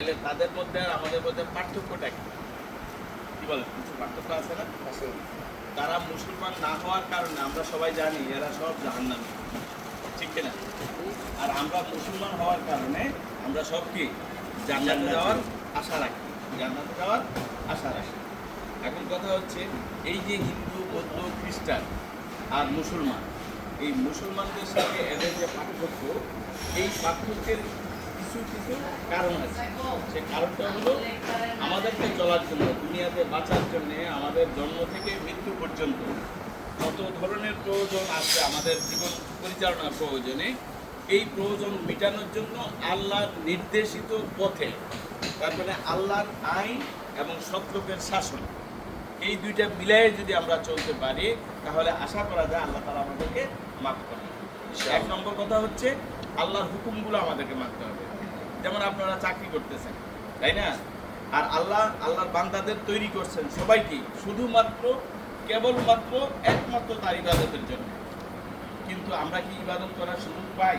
তাদের মধ্যে আর আমাদের মধ্যে পার্থক্যটা কি? কি বলেন? কিছু পার্থক্য আছে না? তারা মুসলমান না হওয়ার কারণে আমরা সবাই জানি এরা সব জাহান্নামী। ঠিক কিনা? আর আমরা মুসলমান হওয়ার কারণে আমরা সব কি? জান্নাতে যাওয়ার আশা রাখি। জান্নাতে যাওয়ার আশা রাখি। এখন কথা হচ্ছে এই যে হিন্দু বৌদ্ধ খ্রিস্টান আর মুসলমান এই মুসলমানদের সাথে এদের যে পার্থক্য এই পার্থক্যের কিছু কিছু কারণ আছে। সে কারণটা হলো আমাদেরকে চলার জন্য দুনিয়াতে বাঁচার জন্য আমাদের জন্ম থেকে মৃত্যু পর্যন্ত কত ধরনের প্রয়োজন আছে আমাদের জীবন পরিচালনার প্রয়োজনে এই প্রয়োজন মেটানোর জন্য আল্লাহর নির্দেশিত পথে তারপরে আল্লাহর আইন এবং সত্যকের শাসন এই দুইটা মিলাই যদি আমরা চলতে পারি তাহলে আশা করা যায় আল্লাহ তারা আমাদেরকে মাফ করে এক নম্বর কথা হচ্ছে আল্লাহর হুকুমগুলো আমাদেরকে মানতে হবে। যেমন আপনারা চাকরি করতেছেন তাই না? আর আল্লাহ আল্লাহর বান্দাদের তৈরি করছেন সবাইকে শুধুমাত্র কেবলমাত্র একমাত্র তার ইবাদতের জন্য। কিন্তু আমরা কি ইবাদত করার সুযোগ পাই?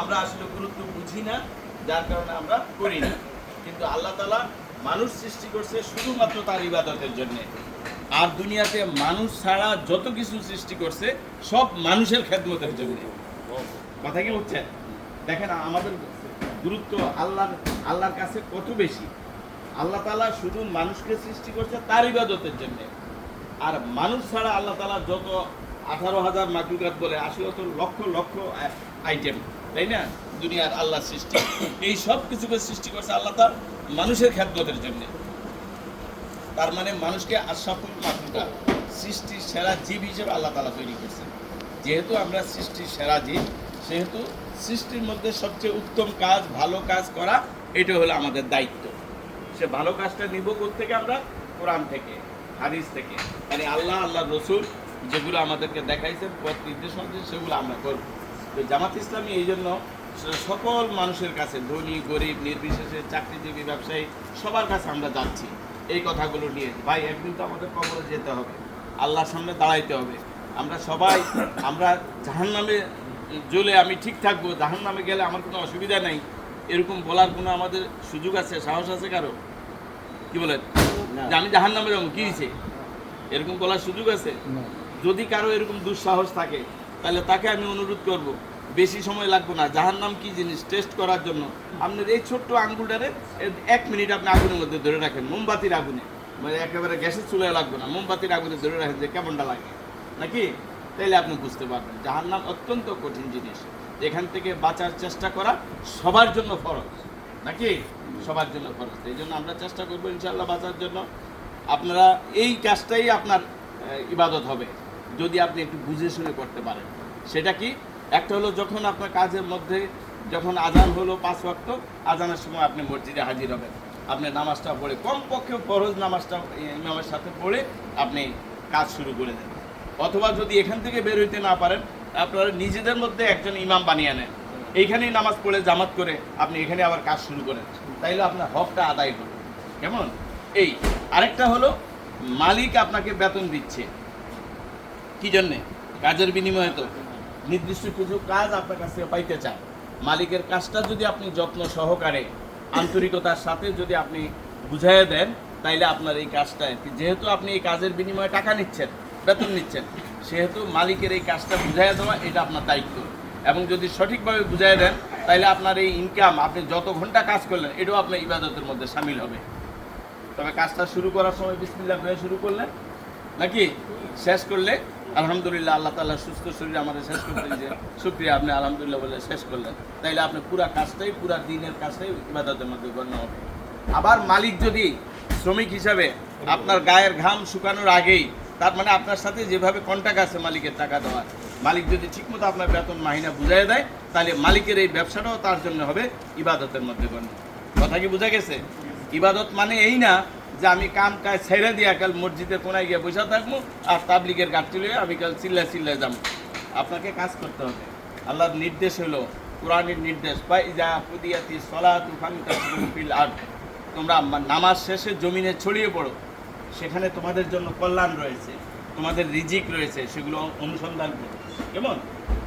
আমরা আসলে গুরুত্ব বুঝি না যার কারণে আমরা করি না। কিন্তু আল্লাহ তালা মানুষ সৃষ্টি করছে শুধুমাত্র তার ইবাদতের জন্য। আর দুনিয়াতে মানুষ ছাড়া যত কিছু সৃষ্টি করছে, সব মানুষের খেদমতের জন্য কথা কি হচ্ছে? দেখেন, আমাদের গুরুত্ব আল্লাহর আল্লাহর কাছে কত বেশি। আল্লাহ তালা শুধু মানুষকে সৃষ্টি করছে তার ইবাদতের জন্য। আর মানুষ ছাড়া আল্লাহ তালা যত আঠারো হাজার মাকলুকাত বলে আসলে তো লক্ষ লক্ষ আইটেম তাই না? দুনিয়ার আল্লাহ সৃষ্টি। এই সব কিছুকে সৃষ্টি করছে আল্লাহ তার মানুষের খ্যাতমতের জন্য। তার মানে মানুষকে আশাফুল মাকলুকা সৃষ্টির সেরা জীব হিসেবে আল্লাহ তালা তৈরি করছেন। যেহেতু আমরা সৃষ্টির সেরা জীব, সেহেতু সৃষ্টির মধ্যে সবচেয়ে উত্তম কাজ, ভালো কাজ করা, এটা হলো আমাদের দায়িত্ব। সে ভালো কাজটা নিব থেকে আমরা? কোরআন থেকে, হাদিস থেকে। মানে আল্লাহ আল্লাহ রসুল যেগুলো আমাদেরকে দেখাইছেন, পথ নির্দেশনা সেগুলো আমরা করব। তো জামাত ইসলামী এই জন্য সকল মানুষের কাছে ধনী, গরিব, নির্বিশেষে চাকরিজীবী, ব্যবসায়ী, সবার কাছে আমরা যাচ্ছি। এই কথাগুলো নিয়ে। ভাই একদিন তো আমাদের কবরে যেতে হবে। আল্লাহর সামনে দাঁড়াইতে হবে। আমরা সবাই আমরা জাহান নামে জ্বলে আমি ঠিক থাকব জাহান নামে গেলে আমার কোনো অসুবিধা নাই। এরকম বলার কোনো আমাদের সুযোগ আছে সাহস আছে কারও? কি বলেন? যে আমি জাহান নামে যাব কি হয়েছে? এরকম বলার সুযোগ আছে? যদি কারও এরকম দুঃসাহস থাকে তাহলে তাকে আমি অনুরোধ করব। বেশি সময় লাগবে না। জাহার নাম কি জিনিস? টেস্ট করার জন্য। আপনার এই ছোট্ট আঙ্গুলটারে এক মিনিট আপনি আগুনের মধ্যে ধরে রাখেন, মোমবাতির আগুনে। মানে একেবারে গ্যাসের চুলায় লাগবে না, মোমবাতির আগুনে ধরে রাখেন যে কেমনটা লাগে। নাকি? তাইলে আপনি বুঝতে পারবেন জাহার নাম অত্যন্ত কঠিন জিনিস। এখান থেকে বাঁচার চেষ্টা করা সবার জন্য ফরজ। নাকি? সবার জন্য ফরজ। এই জন্য আমরা চেষ্টা করব ইনশাল্লাহ বাঁচার জন্য। আপনারা এই কাজটাই আপনার ইবাদত হবে, যদি আপনি একটু বুঝে শুনে করতে পারেন। সেটা কি? একটা হলো যখন আপনার কাজের মধ্যে যখন আজান হলো পাঁচ ওয়াক্ত, আজানের সময় আপনি মসজিদে হাজির হবেন। আপনি নামাজটা পড়ে, কমপক্ষে ফরজ নামাজটা, ইমামের সাথে পড়ে আপনি কাজ শুরু করে দেন। অথবা যদি এখান থেকে বের হইতে না পারেন, আপনারা নিজেদের মধ্যে একজন ইমাম বানিয়ে নেন। এইখানেই নামাজ পড়ে, জামাত করে আপনি এখানে আবার কাজ শুরু করেন। তাইলে আপনার হকটা আদায় হলো কেমন? এই, আরেকটা হলো মালিক আপনাকে বেতন দিচ্ছে। কি জন্যে? কাজের বিনিময়ে তো। নির্দিষ্ট কিছু কাজ আপনার কাছ থেকে পাইতে চায় মালিকের কাজটা যদি আপনি যত্ন সহকারে, আন্তরিকতার সাথে যদি আপনি বুঝাইয়া দেন, তাইলে আপনার এই কাজটা যেহেতু আপনি এই কাজের বিনিময়ে টাকা নিচ্ছেন, বেতন নিচ্ছেন, সেহেতু মালিকের এই কাজটা বুঝাইয়া দেওয়া এটা আপনার দায়িত্ব। এবং যদি সঠিকভাবে বুঝাই দেন, তাইলে আপনার এই ইনকাম আপনি যত ঘণ্টা কাজ করলেন, এটাও আপনার ইবাদতের মধ্যে সামিল হবে। তবে কাজটা শুরু করার সময় বিসমিল্লাহ হয়ে শুরু করলেন? নাকি? শেষ করলে? আলহামদুলিল্লাহ, আল্লাহ তাআলা সুস্থ শরীর আমাদের শেষ করতে দিয়েছে। শুক্রিয়া, আপনি আলহামদুলিল্লাহ বলে শেষ করলেন। তাইলে আপনি পুরা কাজটাই, পুরা দিনের কাজটাই ইবাদতের মধ্যে গণ্য হবে। আবার মালিক যদি শ্রমিক হিসাবে আপনার গায়ের ঘাম শুকানোর আগেই, তার মানে আপনার সাথে যেভাবে কন্ট্যাক্ট আছে মালিকের টাকা দেওয়ার, মালিক যদি ঠিকমতো আপনার বেতন মাহিনা বুঝাই দেয় তাহলে মালিকের এই ব্যবসাটাও তার জন্য হবে ইবাদতের মধ্যে গণ্য। কথা কি বোঝা গেছে? ইবাদত মানে এই না যে আমি কাম কাজ ছেড়ে দিয়া কাল মসজিদের কোনায় গিয়ে বসে থাকব, আর তাবলিগের গাঠটি লয়ে আমি কাল চিল্লা চিল্লা যাব। আপনাকে কাজ করতে হবে। আল্লাহর নির্দেশ হলো কোরআনের নির্দেশ পাই যা পুদিয়াতি সলাতু ফান্তাসিল আর তোমরা নামাজ শেষে জমিনে ছড়িয়ে পড়ো। সেখানে তোমাদের জন্য কল্যাণ রয়েছে, তোমাদের রিজিক রয়েছে, সেগুলো অনুসন্ধান করো। কেমন?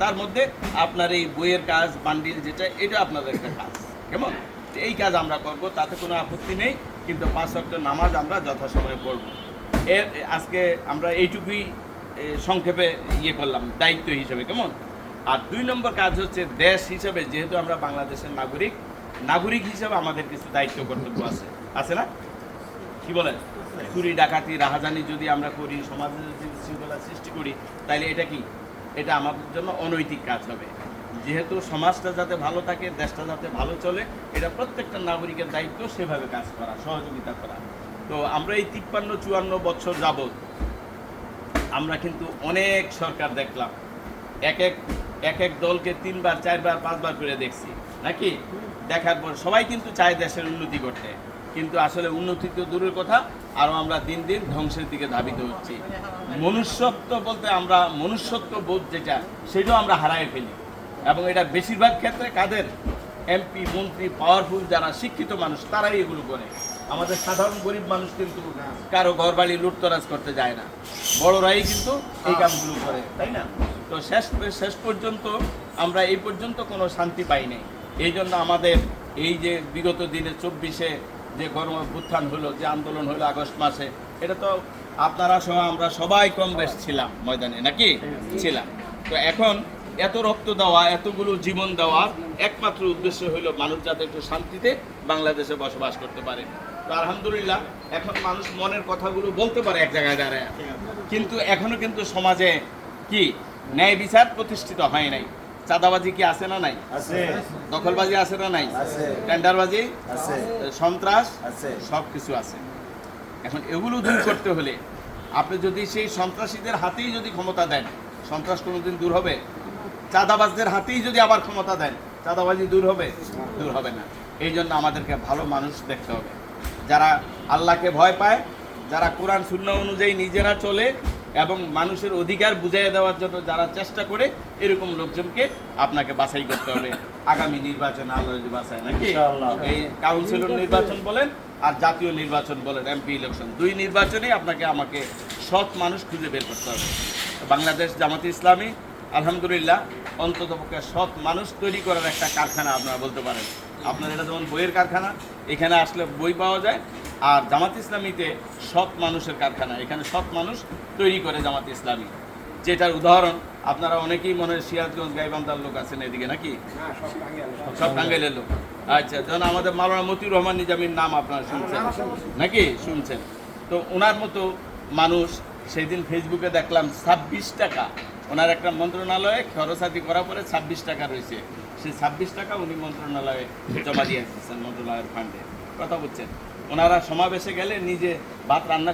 তার মধ্যে আপনার এই বইয়ের কাজ, বান্ডিল যেটা, এটা আপনাদের একটা কাজ। কেমন? এই কাজ আমরা করব, তাতে কোনো আপত্তি নেই। কিন্তু পাঁচ ওয়াক্ত নামাজ আমরা যথাসময়ে পড়ব। এর, আজকে আমরা এইটুকুই সংক্ষেপে ইয়ে করলাম, দায়িত্ব হিসেবে, কেমন? আর দুই নম্বর কাজ হচ্ছে দেশ হিসেবে, যেহেতু আমরা বাংলাদেশের নাগরিক নাগরিক হিসেবে আমাদের কিছু দায়িত্ব কর্তব্য আছে। আছে না? কি বলেন? চুরি, ডাকাতি, রাহাজানি যদি আমরা করি সমাজে যদি শৃঙ্খলা সৃষ্টি করি তাহলে এটা কি? এটা আমাদের জন্য অনৈতিক কাজ হবে। যেহেতু সমাজটা যাতে ভালো থাকে, দেশটা যাতে ভালো চলে, এটা প্রত্যেকটা নাগরিকের দায়িত্ব সেভাবে কাজ করা, সহযোগিতা করা। তো আমরা এই তিপ্পান্ন, চুয়ান্ন বছর যাবত আমরা কিন্তু অনেক সরকার দেখলাম। এক এক এক এক দলকে তিনবার, চারবার, পাঁচবার করে দেখছি। নাকি? দেখার পর সবাই কিন্তু চায় দেশের উন্নতি করতে কিন্তু আসলে উন্নতি তো দূরের কথা, আরও আমরা দিন দিন ধ্বংসের দিকে ধাবিত হচ্ছি। মনুষ্যত্ব বলতে আমরা মনুষ্যত্ব বোধ যেটা, সেটাও আমরা হারায় ফেলি। এবং এটা বেশিরভাগ ক্ষেত্রে কাদের? এমপি মন্ত্রী পাওয়ারফুল যারা শিক্ষিত মানুষ তারাই এগুলো করে। আমাদের সাধারণ গরিব মানুষ কিন্তু কারও ঘর বাড়ি লুটতরাজ করতে যায় না। বড়রাই কিন্তু এই কাজগুলো করে। তাই না? তো শেষ শেষ পর্যন্ত আমরা এই পর্যন্ত কোনো শান্তি পাই নাই। এই জন্য আমাদের এই যে বিগত দিনে চব্বিশে যে গরম অভ্যুত্থান হলো যে আন্দোলন হলো আগস্ট মাসে এটা তো আপনারা সহ আমরা সবাই কম বেশ ছিলাম ময়দানে নাকি? ছিলাম। তো এখন এত রক্ত দেওয়া এতগুলো জীবন দেওয়ার একমাত্র উদ্দেশ্য হলো মানুষ যাতে একটু শান্তিতে বাংলাদেশে বসবাস করতে পারে। তো আলহামদুলিল্লাহ এখন মানুষ মনের কথাগুলো বলতে পারে এক জায়গায় দাঁড়ায়। কিন্তু এখনও কিন্তু সমাজে কি ন্যায় বিচার প্রতিষ্ঠিত হয় নাই। চাঁদাবাজি কি আছে না নাই? আছে। দখলবাজি আছে না নাই? আছে। টেন্ডারবাজি? আছে। সন্ত্রাস? আছে। সব কিছু আছে। এখন এগুলো দূর করতে হলে আপনি যদি সেই সন্ত্রাসীদের হাতেই যদি ক্ষমতা দেন সন্ত্রাস কোনোদিন দূর হবে? চাঁদাবাজদের হাতেই যদি আবার ক্ষমতা দেন চাঁদাবাজি দূর হবে? দূর হবে না। এই জন্য আমাদেরকে ভালো মানুষ দেখতে হবে। যারা আল্লাহকে ভয় পায় যারা কোরআন শূন্য অনুযায়ী নিজেরা চলে এবং মানুষের অধিকার বুঝিয়ে দেওয়ার জন্য যারা চেষ্টা করে এরকম লোকজনকে আপনাকে বাছাই করতে হবে। আগামী নির্বাচন আল্লাহ যদি বাছায় নাকি? এই কাউন্সিলর নির্বাচন বলেন আর জাতীয় নির্বাচন বলেন এমপি ইলেকশন দুই নির্বাচনেই আপনাকে আমাকে সৎ মানুষ খুঁজে বের করতে হবে। বাংলাদেশ জামাতি ইসলামী আলহামদুলিল্লাহ অন্ততপক্ষে সৎ মানুষ তৈরি করার একটা কারখানা আপনারা বলতে পারেন। আপনার এটা যেমন বইয়ের কারখানা, এখানে আসলে বই পাওয়া যায়, আর জামাত ইসলামীতে সৎ মানুষের কারখানা, এখানে সৎ মানুষ তৈরি করে জামাত ইসলামী। যেটার উদাহরণ, আপনারা অনেকেই মনে হয় সিরাজগঞ্জ, গাইবান্ধার লোক আছেন এদিকে নাকি? সব টাঙ্গাইলের লোক। আচ্ছা যেমন আমাদের মাওলানা মতিউর রহমান নিজামীর নাম আপনারা শুনছেন, নাকি? শুনছেন। তো ওনার মতো মানুষ সেই দিন ফেসবুকে দেখলাম ছাব্বিশ টাকা ওনার একটা মন্ত্রণালয়ে খরচাতি করার পরে ছাব্বিশ টাকা রয়েছে। সেই ছাব্বিশ টাকা উনি মন্ত্রণালয়ে জমা দিয়ে দিচ্ছেন মন্ত্রণালয়ের ফান্ডে কথা বলছেন ওনারা সমাবেশে গেলে নিজে ভাত রান্না